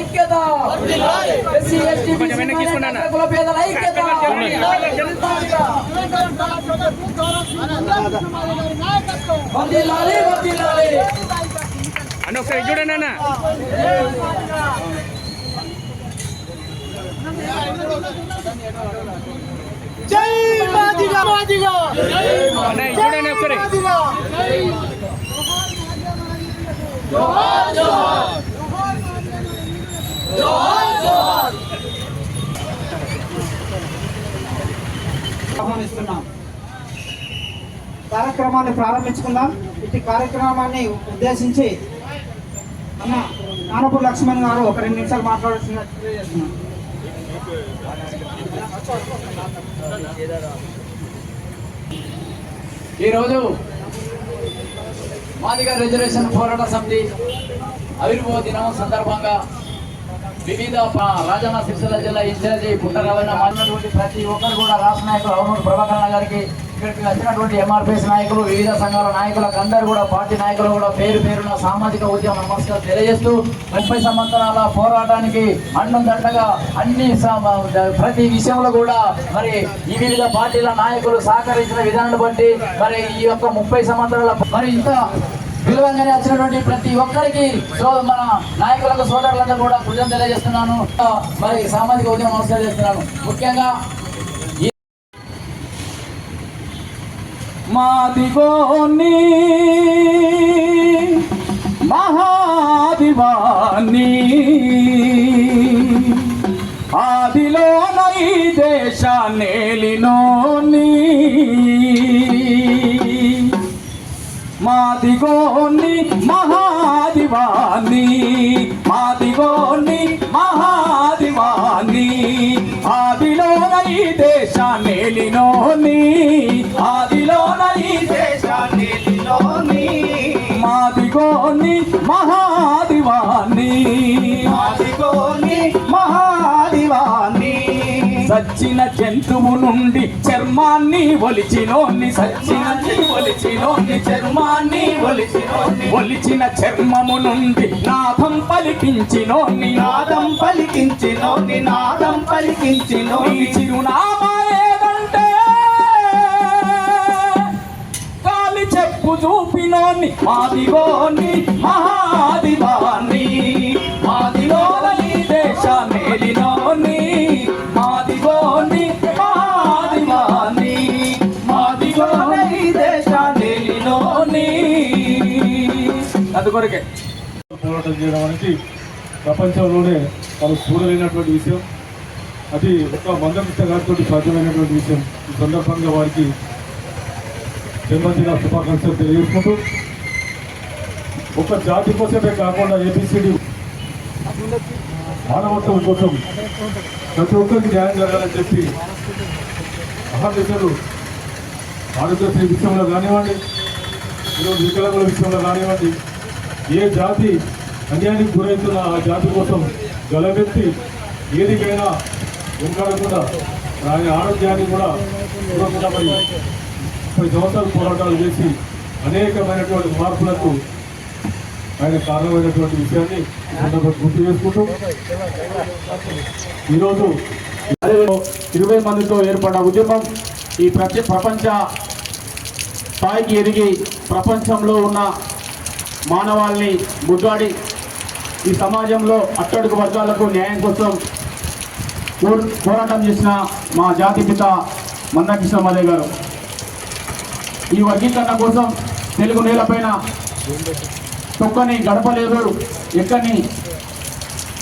ఐక్యత. SC ST కుల పేదల ఐక్యత. వర్ధిల్లాలి వర్ధిల్లాలి అన్న ఒకసారి చూడండి అన్న. జై మాదిగా. మాదిగా. చూడండి ఒకసారి. ఆహ్వానిస్తున్నాం. కార్యక్రమాన్ని ప్రారంభించుకుందాం. ఇటు కార్యక్రమాన్ని ఉద్దేశించి అన్న నానపు లక్ష్మణ్ గారు ఒక రెండు నిమిషాలు మాట్లాడాల్సిన తెలియజేస్తున్నాం ఈరోజు మాదిగ రిజర్వేషన్ పోరాట సమితి ఆవిర్భావ దినం సందర్భంగా వివిధ రాజన్న సిరిసిల్ల జిల్లా ఇన్ఛార్జి పుట్టరవైన మారినటువంటి ప్రతి ఒక్కరు కూడా రాష్ట్ర నాయకులు అవునూరు ప్రభాకరణ గారికి ఇక్కడికి వచ్చినటువంటి ఎంఆర్పిఎస్ నాయకులు వివిధ సంఘాల నాయకులకు అందరూ కూడా పార్టీ నాయకులు కూడా పేరు పేరున సామాజిక ఉద్యమ నమస్కారం తెలియజేస్తూ ముప్పై సంవత్సరాల పోరాటానికి అన్నం దండగా అన్ని ప్రతి విషయంలో కూడా మరి ఈ వివిధ పార్టీల నాయకులు సహకరించిన విధానాన్ని బట్టి మరి ఈ యొక్క ముప్పై సంవత్సరాల మరి ఇంత విలువంగానే వచ్చినటువంటి ప్రతి ఒక్కరికి మన నాయకులకు సోదరులందరూ కూడా పూజలు తెలియజేస్తున్నాను. మరి సామాజిక ఉద్యమం నమస్కారం చేస్తున్నాను. ముఖ్యంగా ఈ మాదిగోని మహాదివాని ఆదిలోన ఈ దేశాన్నేలినోని మాదిగోని మహాదివాని మాదిగోని మహాదివాని ఆదిలోన ఈ దేశాన్నేలినోని ఆదిలోన ఈ దేశాన్నేలినోని మాదిగోని మహా సచ్చిన జంతువు నుండి చర్మాన్ని ఒలిచినోని సచ్చిన ఒలిచినోని చర్మాన్ని ఒలిచినోని ఒలిచిన చర్మము నుండి నాదం పలికించినోని నాదం పలికించినోని నాదం పలికించినోని చిరునామా ఏదంటే కాలి చెప్పు చూపినోని మాదిగోని మహాదివాని అందుకొరకే పోరాటం చేయడం అనేది ప్రపంచంలోనే మనం చూడలేనటువంటి విషయం. అది ఒక మందకృష్ణ గారితో సాధ్యమైనటువంటి విషయం. ఈ సందర్భంగా వారికి జన్మదిన శుభాకాంక్షలు తెలియజేసుకుంటూ ఒక జాతి కోసమే కాకుండా ఏపీసీడీ మానవత్వం కోసం ప్రతి ఒక్కరికి న్యాయం జరగాలని చెప్పి మహాదేశాలు ఆరోగ్యశ్రీ విషయంలో కానివ్వండి ఈరోజు వికలాంగుల విషయంలో కానివ్వండి ఏ జాతి అన్యాయానికి గురవుతున్న ఆ జాతి కోసం గలవెత్తి ఏదికైనా వెనకాడకుండా దాని ఆరోగ్యాన్ని కూడా చూడకుండా మరి ముప్పై సంవత్సరాలు పోరాటాలు చేసి అనేకమైనటువంటి మార్పులకు ఆయన కారణమైనటువంటి విషయాన్ని గుర్తు చేసుకుంటూ ఈరోజు ఇరవై మందితో ఏర్పడిన ఉద్యమం ఈ ప్రతి ప్రపంచ స్థాయికి ఎదిగి ప్రపంచంలో ఉన్న మానవాల్ని ముద్దాడి ఈ సమాజంలో అట్టడుగు వర్గాలకు న్యాయం కోసం పోరాటం చేసిన మా జాతి పిత మందకృష్ణ మల్లె గారు. ఈ వర్గీకరణ కోసం తెలుగు నేలపైన తొక్కని గడప లేదు ఎక్కని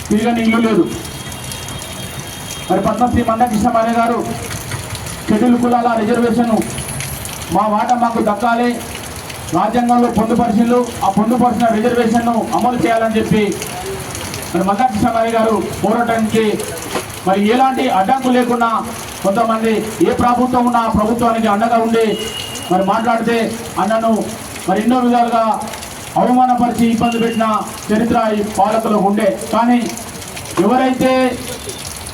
తిరగని ఇల్లు లేదు. మరి పద్మశ్రీ మందకృష్ణ మల్లె గారు షెడ్యూల్ కులాల రిజర్వేషన్ మా వాట మాకు దక్కాలి రాజ్యాంగంలో పొందుపరిచిండ్రు ఆ పొందుపరిచిన రిజర్వేషన్ను అమలు చేయాలని చెప్పి మరి మందకృష్ణ మల్లె గారు పోరాటానికి మరి ఎలాంటి అడ్డంకు లేకుండా కొంతమంది ఏ ప్రభుత్వం ఉన్నా ప్రభుత్వానికి అండగా ఉండి మరి మాట్లాడితే అన్నను మరి ఎన్నో విధాలుగా అవమానపరిచి ఇబ్బంది పెట్టిన చరిత్ర ఈ పాలకులకు ఉండే. కానీ ఎవరైతే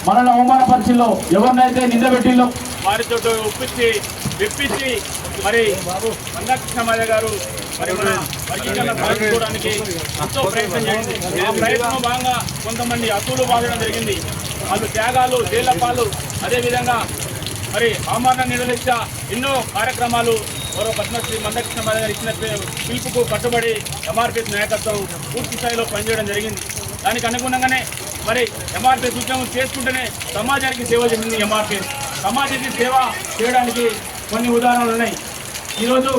మనల్ని అవమానపరిచిల్లో ఎవరినైతే వారితో ఒప్పించి మెప్పించి మరి మందాకృష్ణ గారు మరి మన వర్గీకరణ సాధించుకోవడానికి ఎంతో ప్రయత్నం చేసింది ఆ ప్రయత్నం భాగంగా కొంతమంది అసూలు బాధడం జరిగింది. వాళ్ళు త్యాగాలు జైళ్ళ అదేవిధంగా మరి ఆమరణ నిర్వహించ ఎన్నో కార్యక్రమాలు మరో పద్మశ్రీ మందకృష్ణ గారు ఇచ్చిన పిలుపుకు కట్టుబడి ఎంఆర్పిఎస్ నాయకత్వం పూర్తి స్థాయిలో పనిచేయడం జరిగింది. దానికి అనుగుణంగానే మరి ఎంఆర్పిఎస్ ఉద్యమం చేసుకుంటేనే సమాజానికి సేవ చేసింది ఎంఆర్పిఎస్ సమాజానికి సేవ చేయడానికి కొన్ని ఉదాహరణలు ఉన్నాయి. ఈరోజు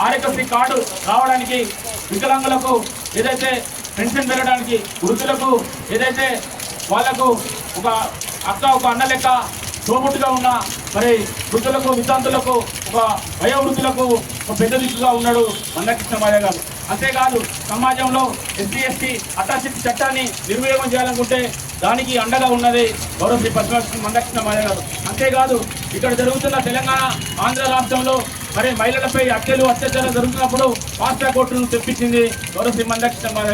ఆరోగ్యశ్రీ కార్డు రావడానికి వికలాంగులకు ఏదైతే పెన్షన్ పెరగడానికి వృద్ధులకు ఏదైతే వాళ్ళకు ఒక అక్క ఒక అన్న లెక్క తోబుట్టుగా ఉన్న మరి వృద్ధులకు విద్యార్థులకు ఒక వయోవృద్ధులకు ఒక పెద్ద దిక్కుగా ఉన్నాడు మందకృష్ణ మాయ గారు. అంతేకాదు సమాజంలో ఎస్సీ ఎస్టీ అటాసిటీ చట్టాన్ని నిర్వినియోగం చేయాలనుకుంటే దానికి అండగా ఉన్నది గౌరవ శ్రీ పద్మశ్రీ మందకృష్ణ మాయ గారు. అంతేకాదు ఇక్కడ జరుగుతున్న తెలంగాణ ఆంధ్ర రాష్ట్రంలో మరి మహిళలపై హత్యలు అత్యాచారాలు జరుగుతున్నప్పుడు ఫాస్ట్ కోర్టును తెప్పించింది గౌరవ శ్రీ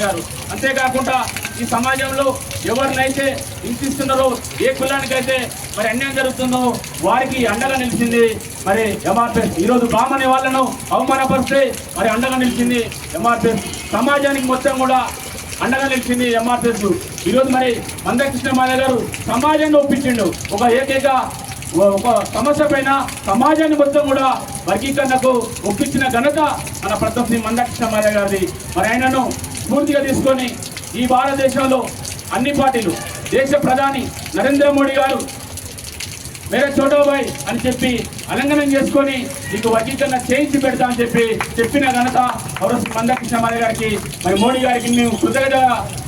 గారు. అంతేకాకుండా ఈ సమాజంలో ఎవరినైతే హింసిస్తున్నారో ఏ కులానికైతే మరి అన్యాయం జరుగుతుందో వారికి అండగా నిలిచింది మరి ఎంఆర్పిఎస్. ఈరోజు బామని వాళ్ళను అవమానపరిస్తే మరి అండగా నిలిచింది ఎంఆర్పిఎస్. సమాజానికి మొత్తం కూడా అండగా నిలిచింది ఎంఆర్పిఎస్. ఈరోజు మరి మందకృష్ణ మాధవ్ గారు సమాజాన్ని ఒప్పించిండు. ఒక ఏకైక ఒక సమస్య పైన సమాజాన్ని మొత్తం కూడా వర్గీకరణకు ఒప్పించిన ఘనత మన ప్రతాప్ సింగ్ మందకృష్ణ గారిది. మరి ఆయనను స్ఫూర్తిగా తీసుకొని ఈ భారతదేశంలో అన్ని పార్టీలు దేశ ప్రధాని నరేంద్ర మోడీ గారు మేరే చోటోబాయ్ అని చెప్పి అలంకనం చేసుకొని నీకు వర్గీకరణ చేయించి పెడతా అని చెప్పి చెప్పిన ఘనత గౌరవ శ్రీ మందకృష్ణ గారికి మరి మోడీ గారికి మేము కృతజ్ఞతగా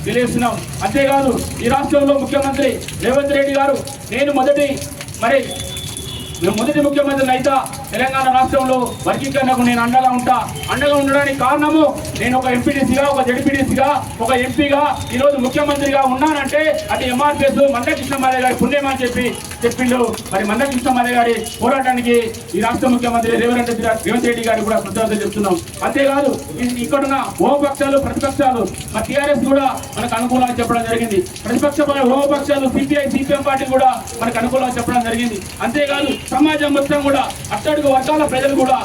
తెలియజేస్తున్నాం. అంతేకాదు ఈ రాష్ట్రంలో ముఖ్యమంత్రి రేవంత్ రెడ్డి గారు నేను మొదటి మరి మేము మొదటి ముఖ్యమంత్రి అయితే తెలంగాణ రాష్ట్రంలో వర్గీకరణకు నేను అండగా ఉంటా. అండగా ఉండడానికి కారణము నేను ఒక ఎంపీటీసీగా ఒక జడ్పీటీసీగా ఒక ఎంపీగా ఈరోజు ముఖ్యమంత్రిగా ఉన్నానంటే అది ఎంఆర్పిఎస్ మందకృష్ణ మాదే గారి పుణ్యమని చెప్పి చెప్పిండు. మరి మందకృష్ణ మాదే గారి పోరాటానికి ఈ రాష్ట్ర ముఖ్యమంత్రి రేవంత్ రెడ్డి రేవంత్ రెడ్డి గారికి కూడా కృతజ్ఞతలు చెప్తున్నాం. అంతేకాదు ఇక్కడున్న హోమపక్షాలు ప్రతిపక్షాలు మా టీఆర్ఎస్ కూడా మనకు అనుకూలంగా చెప్పడం జరిగింది. ప్రతిపక్ష హోమపక్షాలు సిపిఐ సిపిఎం పార్టీ కూడా మనకు అనుకూలంగా చెప్పడం జరిగింది. అంతేకాదు సమాజం మొత్తం కూడా అట్టడుగు వర్గాల ప్రజలు కూడా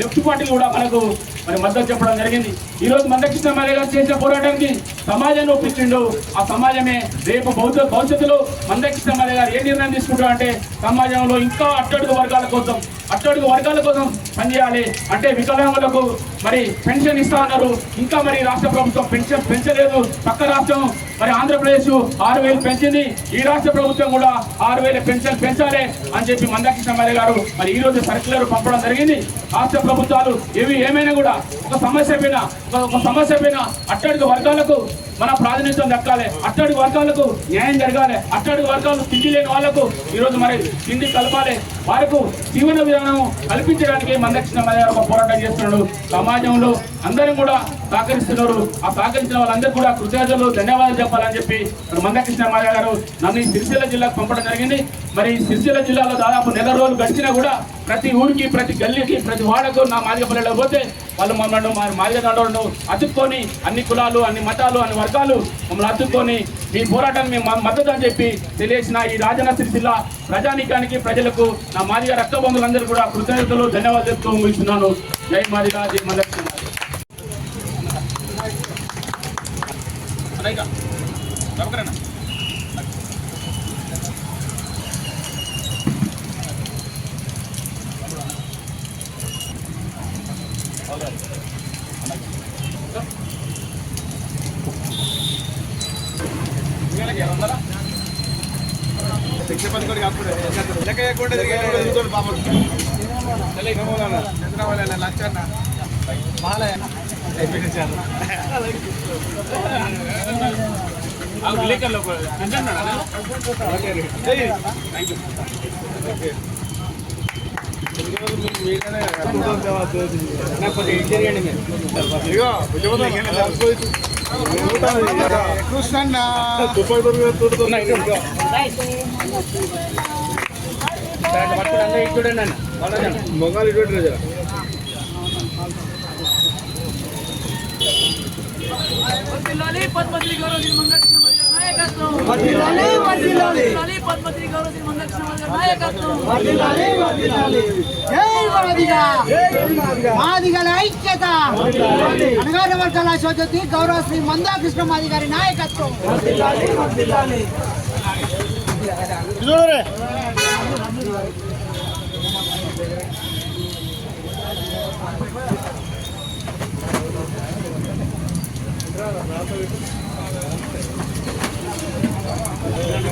లెఫ్ట్ పార్టీలు కూడా మనకు మరి మద్దతు చెప్పడం జరిగింది. ఈ రోజు మందకృష్ణ మారే గారు చేసిన పోరాటానికి సమాజాన్ని ఒప్పించిండు. ఆ సమాజమే రేపు భవిష్య భవిష్యత్తులో మందకృష్ణ మారే గారు ఏ నిర్ణయం తీసుకుంటారు అంటే సమాజంలో ఇంకా అట్టడుగు వర్గాల కోసం అట్టడుగు వర్గాల కోసం పనిచేయాలి. అంటే వికలాంగులకు మరి పెన్షన్ ఇస్తా అన్నారు. ఇంకా మరి రాష్ట్ర ప్రభుత్వం పెన్షన్ పెంచలేదు పక్క రాష్ట్రం మరి ఆంధ్రప్రదేశ్ ఆరు వేలు పెంచింది. ఈ రాష్ట్ర ప్రభుత్వం కూడా ఆరు వేల పెన్షన్ పెంచాలి అని చెప్పి మందకృష్ణ మారే గారు మరి ఈ రోజు సర్క్యులర్ పంపడం జరిగింది. రాష్ట్ర ప్రభుత్వాలు ఏవి ఏమైనా కూడా ఒక సమస్య పైన ఒక- సమస్య పైన అట్టడుగు వర్గాలకు మన ప్రాతినిధ్యం దక్కాలి. అట్టడుగు వర్గాలకు న్యాయం జరగాలి. అట్టడుగు వర్గాలు తిండి లేని వాళ్ళకు ఈరోజు మరి తిండి కలపాలి. వారికి జీవన విధానం కల్పించడానికి మన దక్షిణ గారు పోరాటం చేస్తున్నాడు. సమాజంలో అందరం కూడా సహకరిస్తున్నారు. ఆ సహకరించిన వాళ్ళందరూ కూడా కృతజ్ఞతలు ధన్యవాదాలు చెప్పాలని చెప్పి మందకృష్ణ మాయ గారు నన్ను ఈ సిరిసిల్ల జిల్లాకు పంపడం జరిగింది. మరి ఈ సిరిసిల్ల జిల్లాలో దాదాపు నెల రోజులు గడిచినా కూడా ప్రతి ఊరికి ప్రతి గల్లీకి ప్రతి వాడకు నా మాదిగపల్లెలో పోతే వాళ్ళు మమ్మల్ని మా అతుక్కొని అన్ని కులాలు అన్ని మతాలు అన్ని వర్గాలు మమ్మల్ని అతుక్కొని మీ పోరాటాన్ని మేము మద్దతు అని చెప్పి తెలియసిన ఈ రాజన్న సిరిసిల్ల ప్రజానీకానికి ప్రజలకు నా మాదిగ రక్త బంధువులందరూ కూడా కృతజ్ఞతలు ధన్యవాదాలు చెప్తూ ముగిస్తున్నాను. జై మాదిగా జై మందకృష్ణ. ఆ విలేకరులు ఒక- నిజంగానా? దాంట్లో లెక్క అందరూ ఇటు చూడండి అన్న. పద్మశ్రీ గౌరవ మంగళ నాయకత్వం వర్ధిల్లాలి, వర్ధిల్లాలి. వర్ధిల్లాలి, పద్మశ్రీ గౌరవ శ్రీ మందకృష్ణ నాయకత్వం. పద్మశ్రీ గౌరవ శ్రీ మాదిగల ఐక్యత. అణగార వర్గాల శోధతి గౌరవ శ్రీ మందాకృష్ణ మాది గారి నాయకత్వం. Gracias. Gracias.